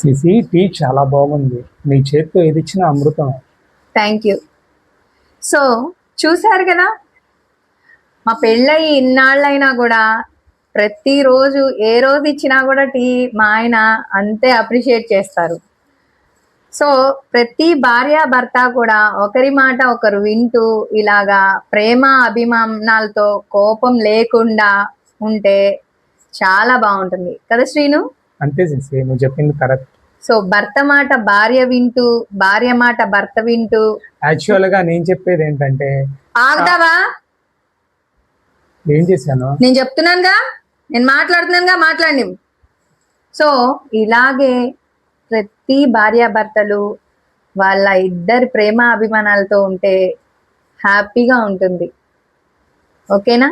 CC tea చాలా బాగుంది. మీ చేతితో ఏది అమృతం థ్యాంక్ యూ సో చూశారు కదా? మా పెళ్ళయి ఇన్నాళ్ళైనా కూడా ప్రతిరోజు ఏ రోజు ఇచ్చినా కూడా టీ మా ఆయన అంతే అప్రిషియేట్ చేస్తారు. సో ప్రతి భార్య భర్త కూడా ఒకరి మాట ఒకరు వింటూ ఇలాగా ప్రేమ అభిమానాలతో కోపం లేకుండా ఉంటే చాలా బాగుంటుంది. కదా శ్రీను? అంతే సిసి నువ్వు చెప్పింది కరెక్ట్. సో భర్త మాట భార్య వింటూ భార్య మాట భర్త వింటూ. యాక్చువల్గా నేను చెప్పేది ఏంటంటే ఆగుతావా? ఏం చేశాను? నేను చెప్తున్నానుగా నేను మాట్లాడుతున్నానుగా మాట్లాడి. సో ఇలాగే ప్రతి భార్యాభర్తలు వాళ్ళ ఇద్దరి ప్రేమ అభిమానాలతో ఉంటే హ్యాపీగా ఉంటుంది. ఓకేనా?